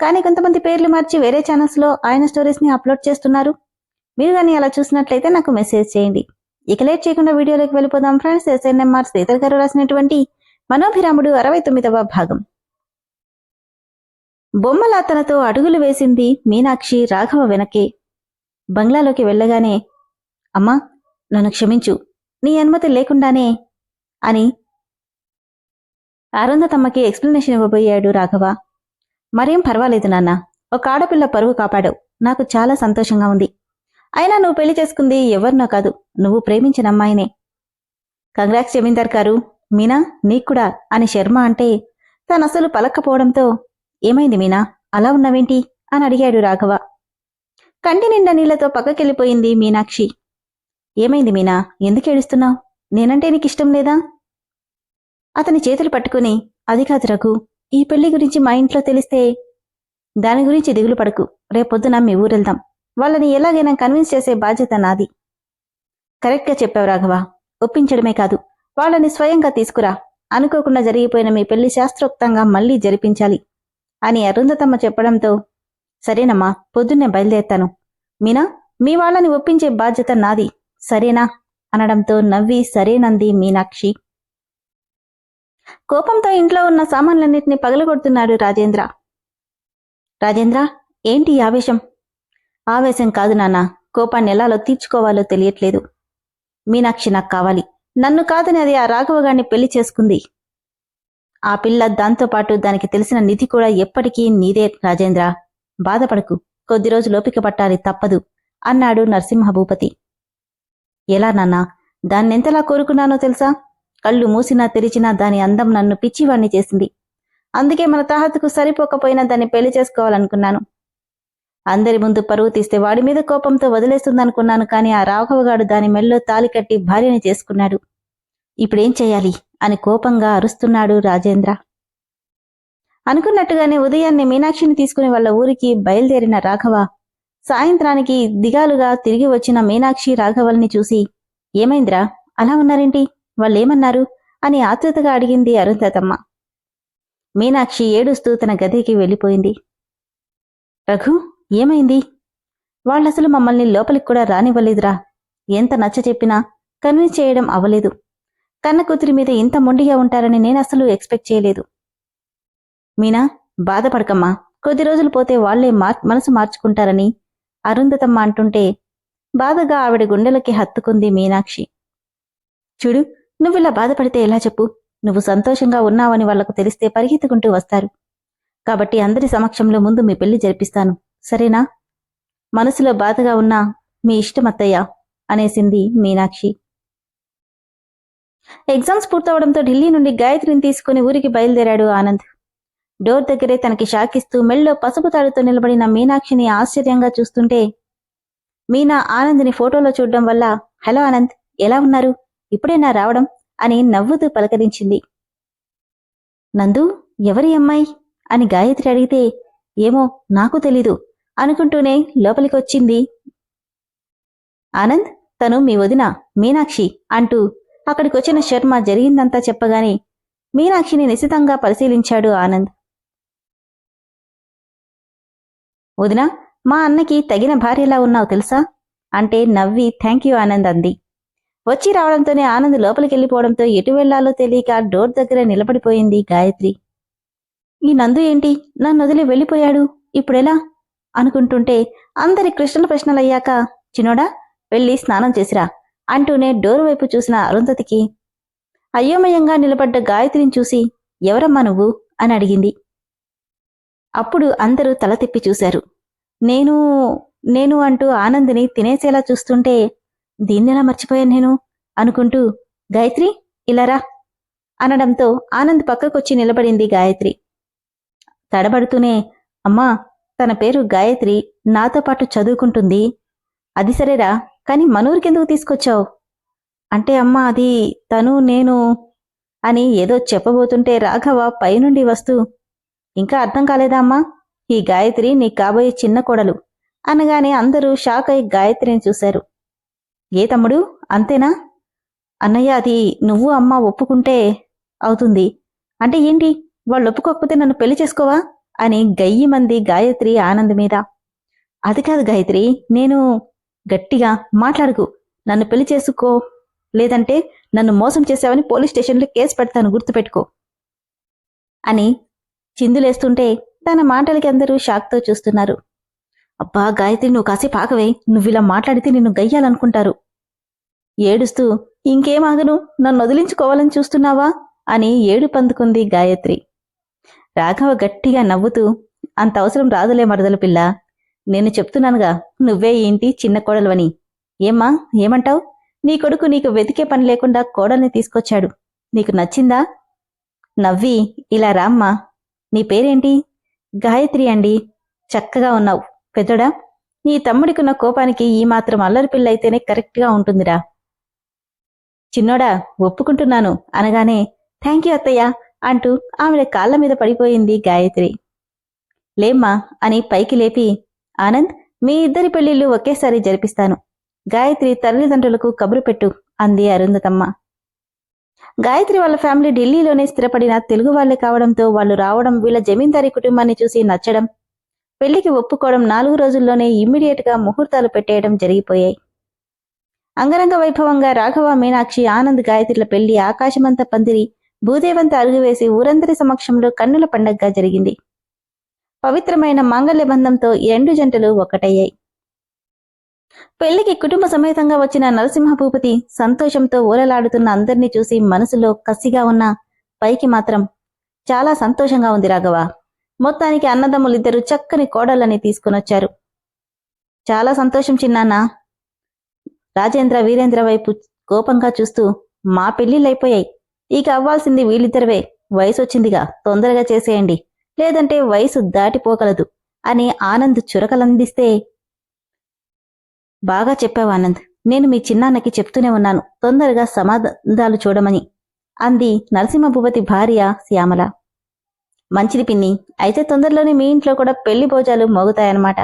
కానీ కొంతమంది పేర్లు మార్చి వేరే ఛానల్స్లో ఆయన స్టోరీస్ని అప్లోడ్ చేస్తున్నారు. మీరు కానీ అలా చూసినట్లయితే నాకు మెసేజ్ చేయండి. ఇక లేట్ చేయకుండా వీడియోలోకి వెళ్ళిపోదాం ఫ్రెండ్స్. ఎస్ఎన్ఎంఆర్ శ్రీధర్ గారు రాసినటువంటి మనోభిరాముడు అరవై తొమ్మిదవ భాగం బొమ్మలాతనతో అడుగులు వేసింది మీనాక్షి రాఘవ వెనకే. బంగ్లాలోకి వెళ్ళగానే అమ్మా నన్ను క్షమించు. నీ అనుమతి లేకుండానే అని. అరుంధతమ్మకి ఎక్స్ప్లెనేషన్ ఇవ్వబోయాడు రాఘవ. మరేం పర్వాలేదు నాన్న. ఒక ఆడపిల్ల పరువు కాపాడావు నాకు చాలా సంతోషంగా ఉంది. అయినా నువ్వు పెళ్ళి చేసుకుంది ఎవరినో కాదు. నువ్వు ప్రేమించిన అమ్మాయినే. కంగ్రాక్స్ జమీందార్ గారు. మీనా నీకు అని శర్మ అంటే తనసలు పలక్కపోవడంతో ఏమైంది మీనా? అలా ఉన్నావేంటి? అని అడిగాడు రాఘవ. కంటి నిండా నీళ్ళతో పక్కకెళ్ళిపోయింది మీనాక్షి. ఏమైంది మీనా? ఎందుకు ఏడుస్తున్నావు? నేనంటే నీకు ఇష్టం లేదా? అతని చేతులు పట్టుకుని అది కాదు రఘు ఈ పెళ్ళి గురించి మా ఇంట్లో తెలిస్తే దాని గురించి దిగులు పడకు. రేపొద్దున మీ ఊరెళ్దాం. వాళ్ళని ఎలాగైనా కన్విన్స్ చేసే బాధ్యత నాది. కరెక్ట్గా చెప్పావు రాఘవ. ఒప్పించడమే కాదు. వాళ్ళని స్వయంగా తీసుకురా. అనుకోకుండా జరిగిపోయిన మీ పెళ్ళి శాస్త్రోక్తంగా మళ్ళీ జరిపించాలి అని అరుంధతమ్మ చెప్పడంతో సరేనమ్మా పొద్దున్నే బయలుదేరుతాను. మీనా మీ వాళ్ళని ఒప్పించే బాధ్యత నాది. సరేనా? అనడంతో నవ్వి సరేనంది మీనాక్షి. కోపంతో ఇంట్లో ఉన్న సామాన్లన్నింటినీ పగలగొడుతున్నాడు రాజేంద్ర. రాజేంద్ర ఏంటి ఆవేశం? ఆవేశం కాదు నాన్న కోపాన్ని ఎలాలో తీర్చుకోవాలో తెలియట్లేదు. మీనాక్షి నాకు కావాలి. నన్ను కాదని అది ఆ రాఘవగాన్ని పెళ్ళి చేసుకుంది. ఆ పిల్ల దాంతోపాటు దానికి తెలిసిన నిధి కూడా ఎప్పటికీ నీదే రాజేంద్ర. బాధపడకు కొద్ది రోజు లోపిక పట్టాలి తప్పదు అన్నాడు నరసింహభూపతి. ఎలా నాన్నా దాన్నెంతలా కోరుకున్నానో తెలుసా? కళ్ళు మూసినా తెరిచినా దాని అందం నన్ను పిచ్చివాణ్ణి చేసింది. అందుకే మన తాహతకు సరిపోకపోయినా దాన్ని పెళ్ళి చేసుకోవాలనుకున్నాను. అందరి ముందు పరువు తీస్తే వాడి మీద కోపంతో వదిలేస్తుందనుకున్నాను కానీ ఆ రాఘవగాడు దాని మెల్లో తాలి కట్టి భార్యని చేసుకున్నాడు. ఇప్పుడేం చేయాలి? అని కోపంగా అరుస్తున్నాడు రాజేంద్ర. అనుకున్నట్టుగానే ఉదయాన్నే మీనాక్షిని తీసుకుని వాళ్ళ ఊరికి బయలుదేరిన రాఘవ సాయంత్రానికి దిగాలుగా తిరిగి వచ్చిన మీనాక్షి రాఘవల్ని చూసి ఏమైందిరా? అలా ఉన్నారేంటి? వాళ్ళేమన్నారు? అని ఆతృతగా అడిగింది అరుంధతమ్మ. మీనాక్షి ఏడుస్తూ తన గదికి వెళ్ళిపోయింది. రఘు ఏమైంది? వాళ్ళసలు మమ్మల్ని లోపలికి కూడా రానివ్వలేదురా. ఎంత నచ్చ చెప్పినా కన్విన్స్ చేయడం అవ్వలేదు. కన్న కూతురి మీద ఇంత మొండిగా ఉంటారని నేను అసలు ఎక్స్పెక్ట్ చేయలేదు. మీనా బాధపడకమ్మా. కొద్ది రోజులు పోతే వాళ్ళే మార్ మనసు మార్చుకుంటారని అరుంధతమ్మ అంటుంటే బాధగా ఆవిడ గుండెలకి హత్తుకుంది మీనాక్షి. చూడు నువ్విలా బాధపడితే ఎలా చెప్పు? నువ్వు సంతోషంగా ఉన్నావని వాళ్ళకు తెలిస్తే పరిగెత్తుకుంటూ వస్తారు. కాబట్టి అందరి సమక్షంలో ముందు మీ పెళ్ళి జరిపిస్తాను. సరేనా? మనసులో బాధగా ఉన్నా మీ ఇష్టమత్తయ్యా అనేసింది మీనాక్షి. ఎగ్జామ్స్ పూర్తవడంతో ఢిల్లీ నుండి గాయత్రిని తీసుకుని ఊరికి బయలుదేరాడు ఆనంద్. డోర్ దగ్గరే తనకి షాకిస్తూ మెళ్ళో పసుపు తాడుతో నిలబడిన మీనాక్షిని ఆశ్చర్యంగా చూస్తుంటే మీనా ఆనంద్ని ఫోటోలో చూడడం వల్ల హలో ఆనంద్ ఎలా ఉన్నారు? ఇప్పుడేనా రావడం అని నవ్వుతూ పలకరించింది. నందు ఎవరి అమ్మాయి? అని గాయత్రి అడిగితే ఏమో నాకు తెలీదు అనుకుంటూనే లోపలికొచ్చింది. ఆనంద్ తను మీ వదిన మీనాక్షి అంటూ అక్కడికొచ్చిన శర్మ జరిగిందంతా చెప్పగానే మీనాక్షిని నిశితంగా పరిశీలించాడు ఆనంద్. వదిన మా అన్నకి తగిన భార్యలా ఉన్నావు తెలుసా? అంటే నవ్వి థ్యాంక్ యూ ఆనంద్ అంది. వచ్చి రావడంతోనే ఆనంద్ లోపలికి వెళ్ళిపోవడంతో ఎటు వెళ్ళాలో తెలియక డోర్ దగ్గర నిలబడిపోయింది గాయత్రి. ఈ నందు ఏంటి? నన్ను వదిలి వెళ్ళిపోయాడు. ఇప్పుడెలా? అనుకుంటుంటే అందరి కృష్ణ ప్రశ్నలయ్యాక చిన్నోడా వెళ్ళి స్నానం చేసిరా అంటూనే డోర్ వైపు చూసిన అరుంధతికి అయోమయంగా నిలబడ్డ గాయత్రిని చూసి ఎవరమ్మా నువ్వు? అని అడిగింది. అప్పుడు అందరూ తల తిప్పి చూశారు. నేను నేను అంటూ ఆనందిని తినేసేలా చూస్తుంటే దీన్నెలా మర్చిపోయాను నేను? అనుకుంటూ గాయత్రి ఇలారా అనడంతో ఆనంద్ పక్కకొచ్చి నిలబడింది గాయత్రి. తడబడుతూనే అమ్మా తన పేరు గాయత్రి నాతో పాటు చదువుకుంటుంది. అది సరేరా కానీ మనూరికెందుకు తీసుకొచ్చావు? అంటే అమ్మా అది తను నేను అని ఏదో చెప్పబోతుంటే రాఘవ పైనుండి వస్తూ ఇంకా అర్థం కాలేదా అమ్మా? ఈ గాయత్రి నీ కాబోయే చిన్న కోడలు. అనగానే అందరూ షాక్ అయి గాయత్రిని చూశారు. ఏ తమ్ముడు? అంతేనా? అన్నయ్య అది నువ్వు అమ్మ ఒప్పుకుంటే అవుతుంది. అంటే ఏంటి? వాళ్ళు ఒప్పుకోకపోతే నన్ను పెళ్ళి చేసుకోవా? అని గయ్యి మంది గాయత్రి ఆనంద్ మీద. అది కాదు గాయత్రి నేను గట్టిగా మాట్లాడుకు. నన్ను పెళ్ళి చేసుకో లేదంటే నన్ను మోసం చేశావని పోలీస్ స్టేషన్లో కేసు పెడతాను గుర్తుపెట్టుకో. అని చిందులేస్తుంటే తన మాటలకి అందరూ షాక్తో చూస్తున్నారు. అబ్బా గాయత్రి నువ్వు కాసేపు ఆగవే. నువ్విలా మాట్లాడితే నిన్ను గయ్యాలనుకుంటారు. ఏడుస్తూ ఇంకేమాగను నన్ను వదిలించుకోవాలని చూస్తున్నావా? అని ఏడు పందుకుంది గాయత్రి. రాఘవ గట్టిగా నవ్వుతూ అంత అవసరం రాదులే మరదల పిల్ల. నేను చెప్తున్నానుగా నువ్వే ఏంటి చిన్న కోడలువని? ఏమ్మా ఏమంటావ్? నీ కొడుకు నీకు వెతికే పని లేకుండా కోడల్ని తీసుకొచ్చాడు. నీకు నచ్చిందా? నవ్వి ఇలా రామ్మా నీ పేరేంటి? గాయత్రి అండి చక్కగా ఉన్నావు. పెద్దడా? నీ తమ్ముడికున్న కోపానికి ఈ మాత్రం అల్లరి పిల్ల కరెక్ట్గా ఉంటుందిరా. చిన్నోడా ఒప్పుకుంటున్నాను. అనగానే థ్యాంక్ యూ అత్తయ్య అంటూ ఆమె కాళ్ళ మీద పడిపోయింది గాయత్రి. లేమ్మా అని పైకి లేపి ఆనంద్ మీ ఇద్దరి పెళ్ళిళ్ళు ఒకేసారి జరిపిస్తాను. గాయత్రి తల్లిదండ్రులకు కబురు పెట్టు అంది అరుంధతమ్మ. గాయత్రి వాళ్ళ ఫ్యామిలీ ఢిల్లీలోనే స్థిరపడిన తెలుగు వాళ్ళే కావడంతో వాళ్ళు రావడం వీళ్ళ జమీందారీ కుటుంబాన్ని చూసి నచ్చడం పెళ్ళికి ఒప్పుకోవడం నాలుగు రోజుల్లోనే ఇమ్మీడియట్గా ముహూర్తాలు పెట్టేయడం జరిగిపోయాయి. అంగరంగ వైభవంగా రాఘవ మీనాక్షి ఆనంద్ గాయత్రిల పెళ్ళి ఆకాశమంత పందిరి భూదేవంత అరుగువేసి ఊరందరి సమక్షంలో కన్నుల పండగగా జరిగింది. పవిత్రమైన మాంగళ్య బంధంతో ఈ రెండు జంటలు ఒకటయ్యాయి. పెళ్ళికి కుటుంబ సమేతంగా వచ్చిన నరసింహ భూపతి సంతోషంతో ఊరలాడుతున్న అందరినీ చూసి మనసులో కసిగా ఉన్న పైకి మాత్రం చాలా సంతోషంగా ఉంది రాఘవ. మొత్తానికి అన్నదమ్ములిద్దరూ చక్కని కోడళ్ళని తీసుకునొచ్చారు చాలా సంతోషం చిన్నాన్న. రాజేంద్ర వీరేంద్ర వైపు కోపంగా చూస్తూ మా పెళ్ళిళ్ళైపోయాయి ఇక అవ్వాల్సింది వీళ్ళిద్దరివే. వయసు వచ్చిందిగా తొందరగా చేసేయండి. లేదంటే వయసు దాటిపోగలదు అని ఆనంద్ చురకలందిస్తే బాగా చెప్పావు ఆనంద్. నేను మీ చిన్నాన్నకి చెప్తూనే ఉన్నాను. తొందరగా సమాధానాలు చూడమని అంది నరసింహభూపతి భార్య శ్యామల. మంచిది పిన్ని. అయితే తొందరలోనే మీ ఇంట్లో కూడా పెళ్ళి భోజాలు మోగుతాయన్నమాట.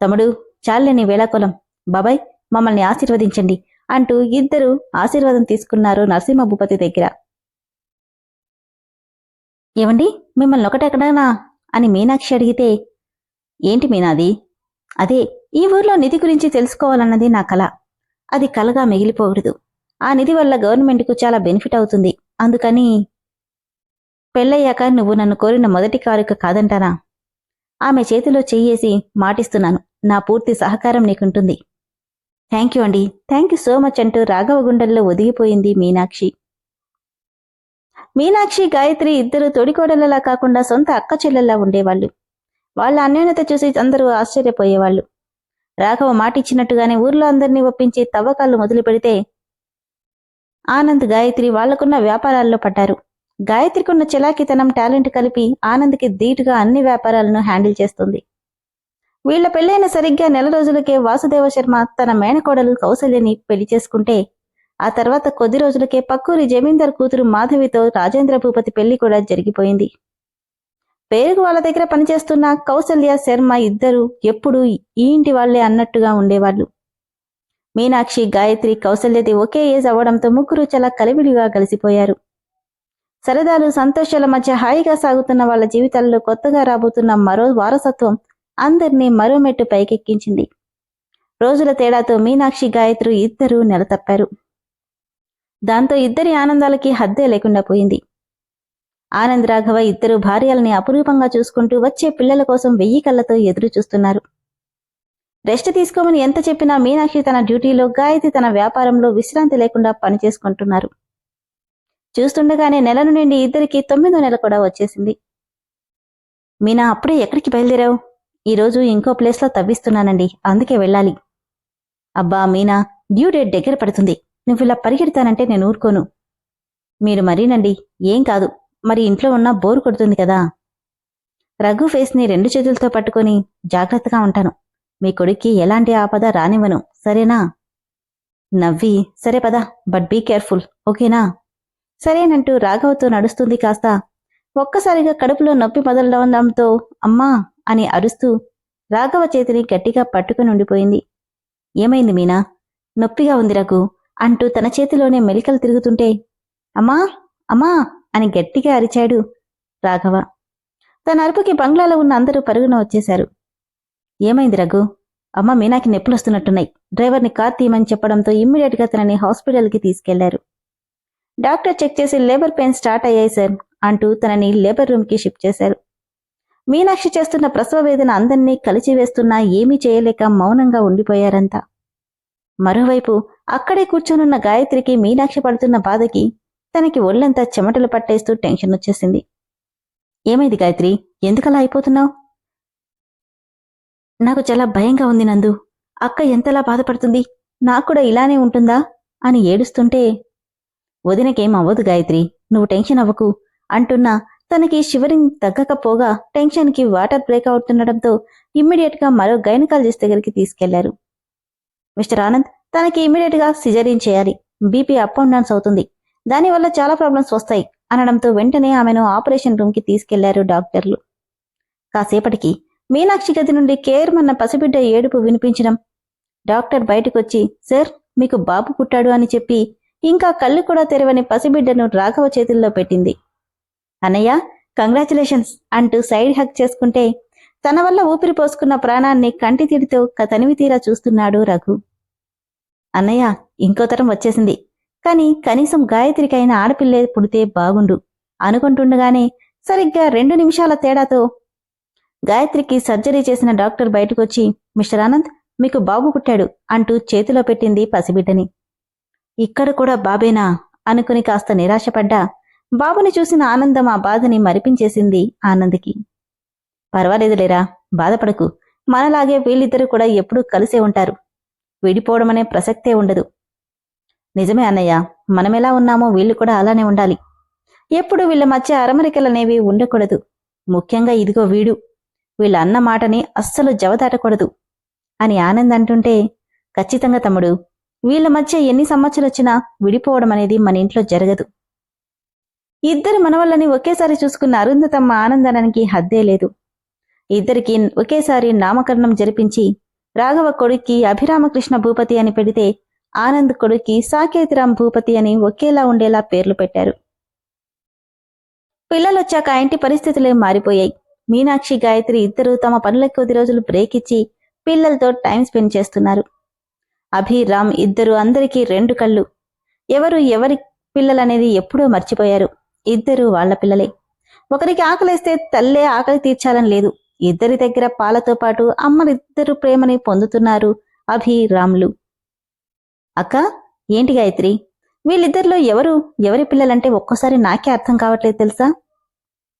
తమ్ముడు చాలని వేళాకులం బాబాయ్ మమ్మల్ని ఆశీర్వదించండి అంటూ ఇద్దరు ఆశీర్వాదం తీసుకున్నారు నరసింహ భూపతి దగ్గర. ఏమండి మిమ్మల్ని ఒకటెక్కడనా అని మీనాక్షి అడిగితే ఏంటి మీనాది? అదే ఈ ఊర్లో నిధి గురించి తెలుసుకోవాలన్నది నా కల. అది కలగా మిగిలిపోకూడదు. ఆ నిధి వల్ల గవర్నమెంట్కు చాలా బెనిఫిట్ అవుతుంది. అందుకని పెళ్ళయ్యాక నువ్వు నన్ను కోరిన మొదటి కారుక కాదంటానా? ఆమె చేతిలో చెయ్యేసి మాటిస్తున్నాను. నా పూర్తి సహకారం నీకుంటుంది. థ్యాంక్ యూ అండి. థ్యాంక్ యూ సో మచ్ అంటూ రాఘవ గుండెల్లో ఒదిగిపోయింది మీనాక్షి. మీనాక్షి గాయత్రి ఇద్దరు తొడికోడలలా కాకుండా సొంత అక్క చెల్లెల్లా ఉండేవాళ్ళు. వాళ్ళ అన్యోన్యత చూసి అందరూ ఆశ్చర్యపోయేవాళ్ళు. రాఘవ మాటిచ్చినట్టుగానే ఊర్లో అందరినీ ఒప్పించి తవ్వకాలు మొదలు పెడితే ఆనంద్ గాయత్రి వాళ్ళకున్న వ్యాపారాల్లో పడ్డారు. గాయత్రికున్న చిలాకితనం టాలెంట్ కలిపి ఆనంద్కి ధీటుగా అన్ని వ్యాపారాలను హ్యాండిల్ చేస్తుంది. వీళ్ళ పెళ్ళైన సరిగ్గా నెల రోజులకే వాసుదేవ శర్మ తన మేనకోడలు కౌసల్యని పెళ్ళి చేసుకుంటే ఆ తర్వాత కొద్ది రోజులకే పక్కూరి జమీందార్ కూతురు మాధవితో రాజేంద్ర భూపతి పెళ్ళి కూడా జరిగిపోయింది. పేరుకు వాళ్ళ దగ్గర పనిచేస్తున్న కౌసల్య శర్మ ఇద్దరు ఎప్పుడూ ఈ ఇంటి వాళ్ళే అన్నట్టుగా ఉండేవాళ్ళు మీనాక్షి గాయత్రి కౌసల్యది ఒకే ఏజ్ అవ్వడంతో ముగ్గురు చాలా కలివిడిగా కలిసిపోయారు. సరదాలు సంతోషాల మధ్య హాయిగా సాగుతున్న వాళ్ళ జీవితాల్లో కొత్తగా రాబోతున్న మరో వారసత్వం అందరినీ మరో మెట్టు పైకెక్కించింది. రోజుల తేడాతో మీనాక్షి గాయత్రి ఇద్దరూ నెలతప్పారు. దాంతో ఇద్దరి ఆనందాలకి హద్దే లేకుండా పోయింది. ఆనంద్ రాఘవ ఇద్దరు భార్యల్ని అపురూపంగా చూసుకుంటూ వచ్చే పిల్లల కోసం వెయ్యి కళ్ళతో ఎదురు చూస్తున్నారు. రెస్ట్ తీసుకోమని ఎంత చెప్పినా మీనాక్షి తన డ్యూటీలో గాయత్రి తన వ్యాపారంలో విశ్రాంతి లేకుండా పనిచేసుకుంటున్నారు. చూస్తుండగానే నెల నుండి ఇద్దరికి తొమ్మిదో నెల కూడా వచ్చేసింది. మీనా అప్పుడే ఎక్కడికి బయలుదేరావు? ఈరోజు ఇంకో ప్లేస్లో తవ్విస్తున్నానండి అందుకే వెళ్ళాలి. అబ్బా మీనా డ్యూ డేట్ దగ్గర పడుతుంది. నువ్వు ఇలా పరిగెడతానంటే నేను ఊరుకోను. మీరు మరీనండి ఏం కాదు. మరి ఇంట్లో ఉన్న బోరు కొడుతుంది కదా. రఘు ఫేస్ని రెండు చేతులతో పట్టుకొని జాగ్రత్తగా ఉంటాను. మీ కొడుక్కి ఎలాంటి ఆపద రానివ్వను సరేనా? నవ్వి సరే పద బట్ బీ కేర్ఫుల్ ఓకేనా? సరేనంటూ రాఘవతో నడుస్తుంది కాస్త. ఒక్కసారిగా కడుపులో నొప్పి మొదలవడంతో అమ్మా అని అరుస్తూ రాఘవ చేతిని గట్టిగా పట్టుకుని ఉండిపోయింది. ఏమైంది మీనా? నొప్పిగా ఉంది రఘు అంటూ తన చేతిలోనే మెలికలు తిరుగుతుంటే అమ్మా అమ్మా అని గట్టిగా అరిచాడు రాఘవ. తన అరుపుకి బంగ్లాలో ఉన్న అందరూ పరుగున వచ్చేశారు. ఏమైంది రఘు? అమ్మ మీనాకి నొప్పులు వస్తున్నట్టున్నాయి డ్రైవర్ని కార్ తీయమని చెప్పడంతో ఇమ్మీడియట్గా తనని హాస్పిటల్కి తీసుకెళ్ళారు. డాక్టర్ చెక్ చేసి లేబర్ పెయిన్ స్టార్ట్ అయ్యాయి సార్ అంటూ తనని లేబర్ రూమ్కి షిఫ్ట్ చేశారు. మీనాక్షి చేస్తున్న ప్రసవ వేదన అందరినీ కలిచివేస్తున్నా ఏమీ చేయలేక మౌనంగా ఉండిపోయారంతా మరోవైపు అక్కడే కూర్చొనున్న గాయత్రికి మీనాక్షి పడుతున్న బాధకి తనకి ఒళ్ళంతా చెమటలు పట్టేస్తూ టెన్షన్ వచ్చేసింది. ఏమైంది గాయత్రి? ఎందుకలా అయిపోతున్నావు? నాకు చాలా భయంగా ఉంది నందు. అక్క ఎంతలా బాధపడుతుంది? నాకు కూడా ఇలానే ఉంటుందా? అని ఏడుస్తుంటే వదినకేం అవ్వదు గాయత్రి. నువ్వు టెన్షన్ అవ్వకు. అంటున్నా తనకి షివరింగ్ తగ్గకపోగా టెన్షన్కి వాటర్ బ్రేక్ అవుతుండటంతో ఇమ్మీడియట్గా మరో గైనకాలజిస్ట్ దగ్గరికి తీసుకెళ్ళారు. మిస్టర్ ఆనంద్ తనకి ఇమ్మీడియట్గా సిజరీన్ చేయాలి. బీపీ అప్ అండ్ డౌన్స్ అవుతుంది. దానివల్ల చాలా ప్రాబ్లమ్స్ వస్తాయి అనడంతో వెంటనే ఆమెను ఆపరేషన్ రూమ్కి తీసుకెళ్ళారు డాక్టర్లు. కాసేపటికి మీనాక్షి గది నుండి కేర్మన్న పసిబిడ్డ ఏడుపు వినిపించడం. డాక్టర్ బయటకొచ్చి సార్ మీకు బాబు పుట్టాడు అని చెప్పి ఇంకా కళ్ళు కూడా తెరవని పసిబిడ్డను రాఘవ చేతుల్లో పెట్టింది. అన్నయ్య కంగ్రాచులేషన్స్ అంటూ సైడ్ హక్ చేసుకుంటే తన వల్ల ఊపిరి పోసుకున్న ప్రాణాన్ని కంటి తిడితో తనివి తీరా చూస్తున్నాడు రఘు. అన్నయ్య ఇంకో తరం వచ్చేసింది. కాని కనీసం గాయత్రికైన ఆడపిల్లే పుడితే బాగుండు అనుకుంటుండగానే సరిగ్గా రెండు నిమిషాల తేడాతో గాయత్రికి సర్జరీ చేసిన డాక్టర్ బయటకొచ్చి మిస్టర్ ఆనంద్ మీకు బాబు పుట్టాడు అంటూ చేతిలో పెట్టింది పసిబిడ్డని. ఇక్కడ కూడా బాబేనా? అనుకుని కాస్త నిరాశపడ్డా. బాబుని చూసిన ఆనందం ఆ బాధని మరిపించేసింది ఆనంద్కి. పర్వాలేదులేరా బాధపడకు. మనలాగే వీళ్ళిద్దరూ కూడా ఎప్పుడూ కలిసే ఉంటారు. విడిపోవడమనే ప్రసక్తే ఉండదు. నిజమే అన్నయ్య మనమెలా ఉన్నామో వీళ్ళు కూడా అలానే ఉండాలి. ఎప్పుడు వీళ్ళ మధ్య అరమరికలనేవి ఉండకూడదు. ముఖ్యంగా ఇదిగో వీడు. వీళ్ళ అన్న మాటని అస్సలు జవదాటకూడదు. అని ఆనంద్ అంటుంటే ఖచ్చితంగా తమ్ముడు వీళ్ళ మధ్య ఎన్ని సంవత్సరాలు వచ్చినా విడిపోవడం అనేది మన ఇంట్లో జరగదు. ఇద్దరు మనవళ్ళని ఒకేసారి చూసుకున్న అరుంధతమ్మ ఆనందానికి హద్దే లేదు. ఇద్దరికి ఒకేసారి నామకరణం జరిపించి రాఘవ కొడుక్కి అభిరామకృష్ణ భూపతి అని పెడితే ఆనంద్ కొడుక్కి సాకేతిరామ్ భూపతి అని ఒకేలా ఉండేలా పేర్లు పెట్టారు. పిల్లలొచ్చాక ఇంటి పరిస్థితులే మారిపోయాయి. మీనాక్షి గాయత్రి ఇద్దరు తమ పనుల కొద్ది రోజులు బ్రేక్ ఇచ్చి పిల్లలతో టైం స్పెండ్ చేస్తున్నారు. అభిరామ్ ఇద్దరు అందరికీ రెండు కళ్ళు. ఎవరు ఎవరి పిల్లలనేది ఎప్పుడూ మర్చిపోయారు. ఇద్దరు వాళ్ళ పిల్లలే. ఒకరికి ఆకలిస్తే తల్లే ఆకలి తీర్చాలని లేదు. ఇద్దరి దగ్గర పాలతో పాటు అమ్మలిద్దరు ప్రేమని పొందుతున్నారు అభిరామ్లు. అక్క ఏంటి గాయత్రి? వీళ్ళిద్దరిలో ఎవరు ఎవరి పిల్లలంటే ఒక్కోసారి నాకే అర్థం కావట్లేదు తెలుసా?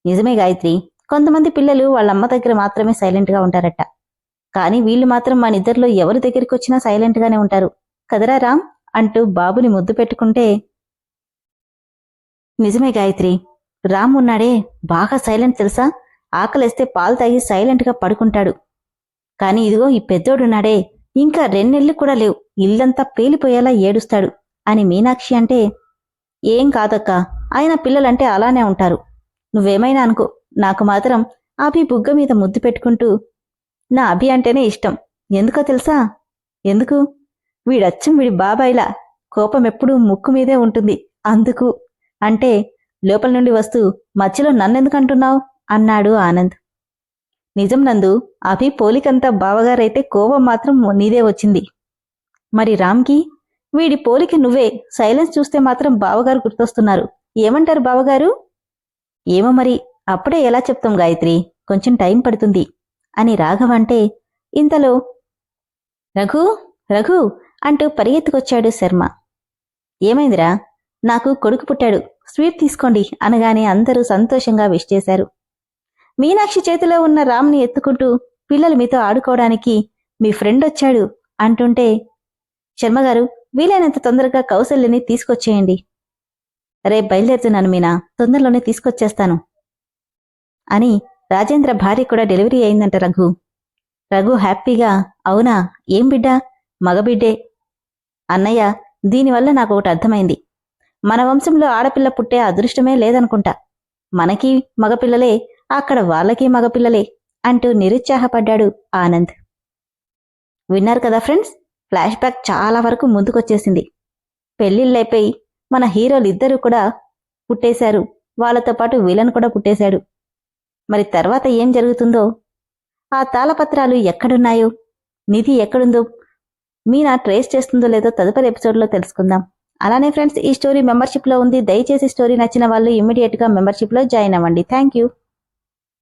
నిజమే గాయత్రి. కొంతమంది పిల్లలు వాళ్ళ అమ్మ దగ్గర మాత్రమే సైలెంట్గా ఉంటారట. కానీ వీళ్ళు మాత్రం మన ఇద్దరిలో ఎవరి దగ్గరికి వచ్చినా సైలెంట్గానే ఉంటారు. కదరా రామ్? అంటూ బాబుని ముద్దు పెట్టుకుంటే నిజమే గాయత్రి రామ్ ఉన్నాడే బాగా సైలెంట్ తెలుసా? ఆకలిస్తే పాలు తాగి సైలెంట్గా పడుకుంటాడు. కానీ ఇదిగో ఈ పెద్దోడున్నాడే ఇంకా రెండెళ్ళు కూడా లేవు ఇల్లంతా పేలిపోయేలా ఏడుస్తాడు అని మీనాక్షి అంటే ఏం కాదక్క ఆయన పిల్లలంటే అలానే ఉంటారు. నువ్వేమైనా అనుకో నాకు మాత్రం అభి బుగ్గ మీద ముద్దు పెట్టుకుంటూ నా అభి అంటేనే ఇష్టం. ఎందుకో తెలుసా? ఎందుకు? వీడచ్చం వీడి బాబాయిలా. కోపం ఎప్పుడూ ముక్కు మీదే ఉంటుంది. అందుకు. అంటే లోపల నుండి వస్తూ మధ్యలో నన్నెందుకంటున్నావు? అన్నాడు ఆనంద్. నిజం నందు అభి పోలికంతా బావగారైతే కోపం మాత్రం నీదే వచ్చింది. మరి రామ్కి? వీడి పోలికి నువ్వే. సైలెన్స్ చూస్తే మాత్రం బావగారు గుర్తొస్తున్నారు. ఏమంటారు బావగారు? ఏమో మరి అప్పుడే ఎలా చెప్తాం గాయత్రి? కొంచెం టైం పడుతుంది. అని రాఘవంటే ఇంతలో రఘు రఘు అంటూ పరిగెత్తుకొచ్చాడు శర్మ. ఏమైందిరా? నాకు కొడుకు పుట్టాడు. స్వీట్ తీసుకోండి అనగానే అందరూ సంతోషంగా విష్ చేశారు. మీనాక్షి చేతిలో ఉన్న రామ్ని ఎత్తుకుంటూ పిల్లలు మీతో ఆడుకోవడానికి మీ ఫ్రెండ్ వచ్చాడు అంటుంటే శర్మగారు వీలైనంత తొందరగా కౌశల్యని తీసుకొచ్చేయండి. రేపు బయలుదేరుతున్నాను మీనా తొందరలోనే తీసుకొచ్చేస్తాను అని రాజేంద్ర భార్య కూడా డెలివరీ అయిందంట రఘు. రఘు హ్యాపీగా అవునా? ఏం బిడ్డా? మగబిడ్డే. అన్నయ్య దీనివల్ల నాకు ఒకటి అర్థమైంది. మన వంశంలో ఆడపిల్ల పుట్టే అదృష్టమే లేదనుకుంటా. మనకి మగపిల్లలే అక్కడ వాళ్ళకి మగపిల్లలే అంటూ నిరుత్సాహపడ్డాడు ఆనంద్. విన్నారు కదా ఫ్రెండ్స్? ఫ్లాష్ బ్యాక్ చాలా వరకు ముందుకొచ్చేసింది. పెళ్ళిళ్ళైపోయి మన హీరోలిద్దరూ కూడా పుట్టేశారు. వాళ్ళతో పాటు విలన్ కూడా పుట్టేశాడు. మరి తర్వాత ఏం జరుగుతుందో? ఆ తాళపత్రాలు ఎక్కడున్నాయో? నిధి ఎక్కడుందో? మీనా ట్రేస్ చేస్తుందో లేదో తదుపరి ఎపిసోడ్లో తెలుసుకుందాం. అలానే ఫ్రెండ్స్ ఈ స్టోరీ మెంబర్షిప్లో ఉంది. దయచేసి స్టోరీ నచ్చిన వాళ్ళు ఇమీడియట్గా మెంబర్షిప్లో జాయిన్ అవ్వండి. Thank you.